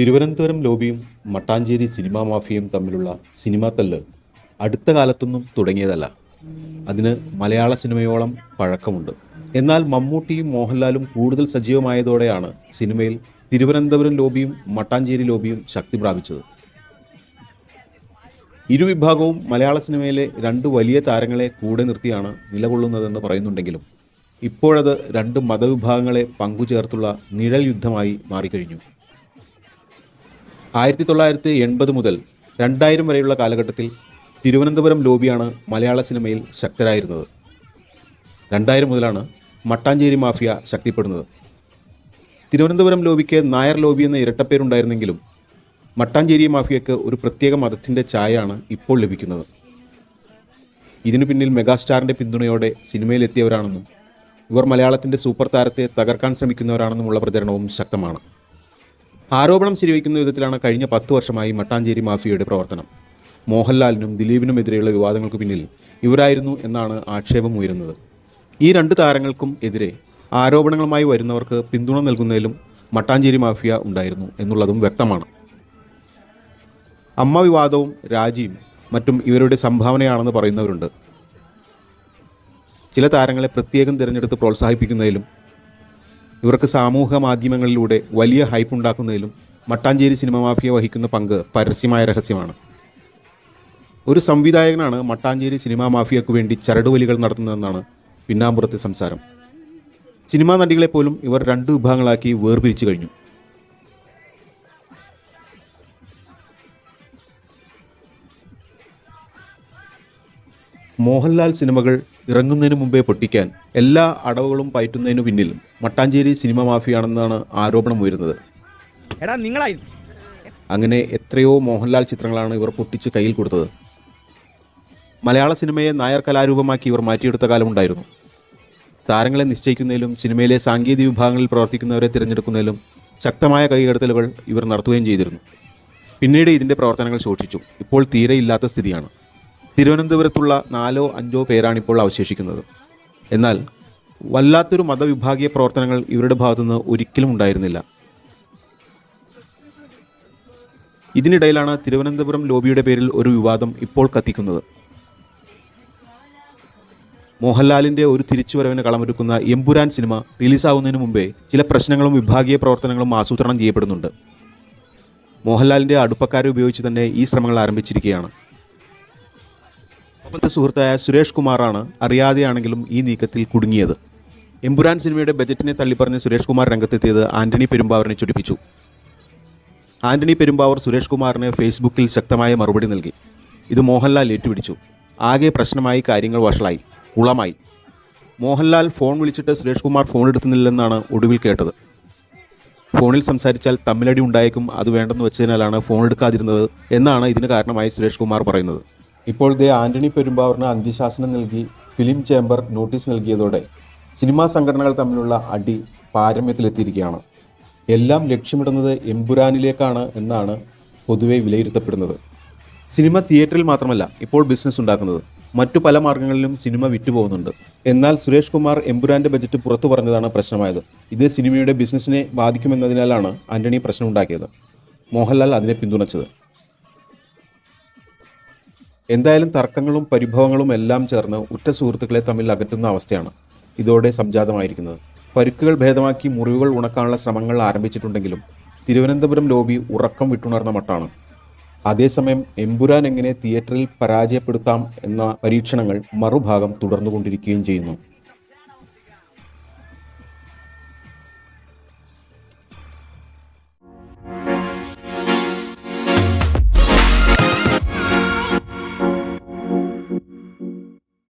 തിരുവനന്തപുരം ലോബിയും മട്ടാഞ്ചേരി സിനിമാ മാഫിയയും തമ്മിലുള്ള സിനിമാ തല്ല് അടുത്ത കാലത്തൊന്നും തുടങ്ങിയതല്ല. അതിന് മലയാള സിനിമയോളം പഴക്കമുണ്ട്. എന്നാൽ മമ്മൂട്ടിയും മോഹൻലാലും കൂടുതൽ സജീവമായതോടെയാണ് സിനിമയിൽ തിരുവനന്തപുരം ലോബിയും മട്ടാഞ്ചേരി ലോബിയും ശക്തി പ്രാപിച്ചത്. ഇരുവിഭാഗവും മലയാള സിനിമയിലെ രണ്ട് വലിയ താരങ്ങളെ കൂടെ നിർത്തിയാണ് നിലകൊള്ളുന്നതെന്ന് പറയുന്നുണ്ടെങ്കിലും ഇപ്പോഴത് രണ്ട് മതവിഭാഗങ്ങളെ പങ്കുചേർത്തുള്ള നിഴൽ യുദ്ധമായി മാറിക്കഴിഞ്ഞു. ആയിരത്തി തൊള്ളായിരത്തി എൺപത് മുതൽ രണ്ടായിരം വരെയുള്ള കാലഘട്ടത്തിൽ തിരുവനന്തപുരം ലോബിയാണ് മലയാള സിനിമയിൽ ശക്തരായിരുന്നത്. രണ്ടായിരം മുതലാണ് മട്ടാഞ്ചേരി മാഫിയ ശക്തിപ്പെടുന്നത്. തിരുവനന്തപുരം ലോബിക്ക് നായർ ലോബി എന്ന ഇരട്ടപ്പേരുണ്ടായിരുന്നെങ്കിലും മട്ടാഞ്ചേരി മാഫിയക്ക് ഒരു പ്രത്യേക മതത്തിന്റെ ചായയാണ് ഇപ്പോൾ ലഭിക്കുന്നത്. ഇതിനു പിന്നിൽ മെഗാസ്റ്റാറിന്റെ പിന്തുണയോടെ സിനിമയിലെത്തിയവരാണെന്നും ഇവർ മലയാളത്തിന്റെ സൂപ്പർ താരത്തെ തകർക്കാൻ ശ്രമിക്കുന്നവരാണെന്നുമുള്ള പ്രചരണവും ശക്തമാണ്. ആരോപണം ശരിവയ്ക്കുന്ന വിധത്തിലാണ് കഴിഞ്ഞ പത്ത് വർഷമായി മട്ടാഞ്ചേരി മാഫിയയുടെ പ്രവർത്തനം. മോഹൻലാലിനും ദിലീപിനും ദിലീപിനുമെതിരെയുള്ള വിവാദങ്ങൾക്ക് പിന്നിൽ ഇവരായിരുന്നു എന്നാണ് ആക്ഷേപം ഉയരുന്നത്. ഈ രണ്ട് താരങ്ങൾക്കും എതിരെ ആരോപണങ്ങളുമായി വരുന്നവർക്ക് പിന്തുണ നൽകുന്നതിലും മട്ടാഞ്ചേരി മാഫിയ ഉണ്ടായിരുന്നു എന്നുള്ളതും വ്യക്തമാണ്. അമ്മ വിവാദവും രാജിയും മറ്റും ഇവരുടെ സംഭാവനയാണെന്ന് പറയുന്നവരുണ്ട്. ചില താരങ്ങളെ പ്രത്യേകം തിരഞ്ഞെടുത്ത് പ്രോത്സാഹിപ്പിക്കുന്നതിലും ഇവർക്ക് സാമൂഹ മാധ്യമങ്ങളിലൂടെ വലിയ ഹൈപ്പ് ഉണ്ടാക്കുന്നതിലും മട്ടാഞ്ചേരി സിനിമ മാഫിയ വഹിക്കുന്ന പങ്ക് പരസ്യമായ രഹസ്യമാണ്. ഒരു സംവിധായകനാണ് മട്ടാഞ്ചേരി സിനിമാ മാഫിയക്ക് വേണ്ടി ചരടുവലികൾ നടത്തുന്നതെന്നാണ് പിന്നാമ്പുറത്തെ സംസാരം. സിനിമാ നടികളെ പോലും ഇവർ രണ്ട് വിഭാഗങ്ങളാക്കി വേർപിരിച്ചു കഴിഞ്ഞു. മോഹൻലാൽ സിനിമകൾ ഇറങ്ങുന്നതിന് മുമ്പേ പൊട്ടിക്കാൻ എല്ലാ അടവുകളും പയറ്റുന്നതിനു പിന്നിൽ മട്ടാഞ്ചേരി സിനിമ മാഫിയാണെന്നാണ് ആരോപണം ഉയരുന്നത്. എടാ നിങ്ങളായി അങ്ങനെ എത്രയോ മോഹൻലാൽ ചിത്രങ്ങളാണ് ഇവർ പൊട്ടിച്ച് കയ്യിൽ കൊടുത്തത്. മലയാള സിനിമയെ നായർ കലാരൂപമാക്കി ഇവർ മാറ്റിയെടുത്ത കാലമുണ്ടായിരുന്നു താരങ്ങളെ നിശ്ചയിക്കുന്നതിലും സിനിമയിലെ സാങ്കേതിക വിഭാഗങ്ങളിൽ പ്രവർത്തിക്കുന്നവരെ തിരഞ്ഞെടുക്കുന്നതിലും ശക്തമായ കൈകടത്തലുകൾ ഇവർ നടത്തുകയും ചെയ്തിരുന്നു. പിന്നീട് ഇതിന്റെ പ്രവർത്തനങ്ങൾ ശോഷിച്ചു. ഇപ്പോൾ തീരെ ഇല്ലാത്ത സ്ഥിതിയാണ്. തിരുവനന്തപുരത്തുള്ള നാലോ അഞ്ചോ പേരാണിപ്പോൾ അവശേഷിക്കുന്നത്. എന്നാൽ വല്ലാത്തൊരു മതവിഭാഗീയ പ്രവർത്തനങ്ങൾ ഇവരുടെ ഭാഗത്തുനിന്ന് ഒരിക്കലും ഉണ്ടായിരുന്നില്ല. ഇതിനിടയിലാണ് തിരുവനന്തപുരം ലോബിയുടെ പേരിൽ ഒരു വിവാദം ഇപ്പോൾ കത്തിക്കുന്നത്. മോഹൻലാലിന്റെ ഒരു തിരിച്ചുവരവിന് കളമൊരുക്കുന്ന എമ്പുരാൻ സിനിമ റിലീസാവുന്നതിന് മുമ്പേ ചില പ്രശ്നങ്ങളും വിഭാഗീയ പ്രവർത്തനങ്ങളും ആസൂത്രണം ചെയ്യപ്പെടുന്നുണ്ട്. മോഹൻലാലിന്റെ അടുപ്പക്കാരെ ഉപയോഗിച്ച് തന്നെ ഈ ശ്രമങ്ങൾ ആരംഭിച്ചിരിക്കുകയാണ്. ഒപ്പത്തെ സുഹൃത്തായ സുരേഷ് കുമാറാണ് അറിയാതെയാണെങ്കിലും ഈ നീക്കത്തിൽ കുടുങ്ങിയത്. എമ്പുരാൻ സിനിമയുടെ ബജറ്റിനെ തള്ളിപ്പറഞ്ഞ് സുരേഷ് കുമാർ രംഗത്തെത്തിയത് ആന്റണി പെരുമ്പാവറിനെ ചൊടിപ്പിച്ചു. ആന്റണി പെരുമ്പാവർ സുരേഷ് കുമാറിന് ഫേസ്ബുക്കിൽ ശക്തമായ മറുപടി നൽകി. ഇത് മോഹൻലാൽ ഏറ്റുപിടിച്ചു. ആകെ പ്രശ്നമായി കാര്യങ്ങൾ വഷളായി കുളമായി മോഹൻലാൽ ഫോൺ വിളിച്ചിട്ട് സുരേഷ് കുമാർ ഫോൺ എടുക്കുന്നില്ലെന്നാണ് ഒടുവിൽ കേട്ടത്. ഫോണിൽ സംസാരിച്ചാൽ തമ്മിലടി ഉണ്ടായേക്കും അത് വേണ്ടെന്ന് വെച്ചതിനാലാണ് ഫോൺ എടുക്കാതിരുന്നത് എന്നാണ് ഇതിന് കാരണമായി സുരേഷ് കുമാർ പറയുന്നത്. ഇപ്പോൾ ദേ ആന്റണി പെരുമ്പാവൂറിന് അന്ത്യശാസനം നൽകി ഫിലിം ചേംബർ നോട്ടീസ് നൽകിയതോടെ സിനിമാ സംഘടനകൾ തമ്മിലുള്ള അടി പാരമ്യത്തിലെത്തിയിരിക്കുകയാണ്. എല്ലാം ലക്ഷ്യമിടുന്നത് എമ്പുരാനിലേക്കാണ് എന്നാണ് പൊതുവെ വിലയിരുത്തപ്പെടുന്നത്. സിനിമ തിയേറ്ററിൽ മാത്രമല്ല ഇപ്പോൾ ബിസിനസ് ഉണ്ടാക്കുന്നത്. മറ്റു പല മാർഗങ്ങളിലും സിനിമ വിറ്റുപോകുന്നുണ്ട്. എന്നാൽ സുരേഷ് കുമാർ എമ്പുരാന്റെ ബജറ്റ് പുറത്തു പറഞ്ഞതാണ് പ്രശ്നമായത്. ഇത് സിനിമയുടെ ബിസിനസ്സിനെ ബാധിക്കുമെന്നതിനാലാണ് ആന്റണി പ്രശ്നമുണ്ടാക്കിയത്. മോഹൻലാൽ അതിനെ പിന്തുണച്ചത്. എന്തായാലും തർക്കങ്ങളും പരിഭവങ്ങളും എല്ലാം ചേർന്ന് ഉറ്റ സുഹൃത്തുക്കളെ തമ്മിൽ അകറ്റുന്ന അവസ്ഥയാണ് ഇതോടെ സംജാതമായിരിക്കുന്നത്. പരുക്കുകൾ ഭേദമാക്കി മുറിവുകൾ ഉണക്കാനുള്ള ശ്രമങ്ങൾ ആരംഭിച്ചിട്ടുണ്ടെങ്കിലും തിരുവനന്തപുരം ലോബി ഉറക്കം വിട്ടുണർന്ന മട്ടാണ്. അതേസമയം എമ്പുരാൻ എങ്ങനെ തിയേറ്ററിൽ പരാജയപ്പെടുത്താം എന്ന പരീക്ഷണങ്ങൾ മറുഭാഗം തുടർന്നുകൊണ്ടിരിക്കുകയും ചെയ്യുന്നു.